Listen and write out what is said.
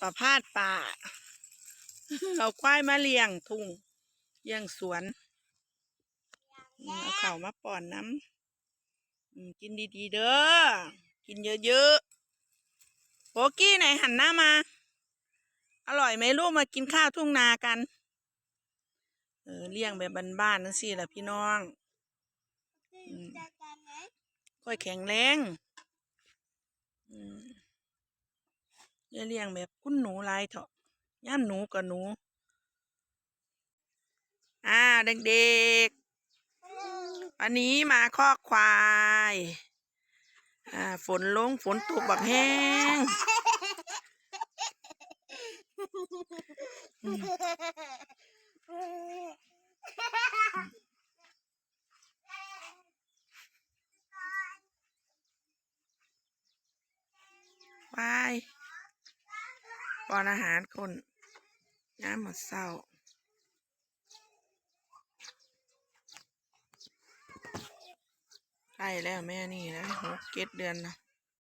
ประพาสป่า เอาควายมาเลี้ยงทุ่งเลี้ยงสวนอืมเอาข้าวมาป้อนน้ำอืมกินดีๆเด้อ กินเยอะๆโบกี้ไหนหันหน้ามา อร่อยไหมลูกมากินข้าวทุ่งนากันเออเลี้ยงแบบบ้านๆนั่นสิล่ะพี่น้องอืมค่อยแข็งแรง อืม อย่าเลี้ยงแบบคุณหนูหลายเถอะย่ามหนูกับหนูอ่าเด็กๆอันนี้มาคอกควาย อ่า ฝนลงฝนตกบักแห้ง ควาย ป้อนอาหารคนน้ำหมดเศร้าใกล้แล้วแม่นี่นะหกเจ็ดเดือนนะ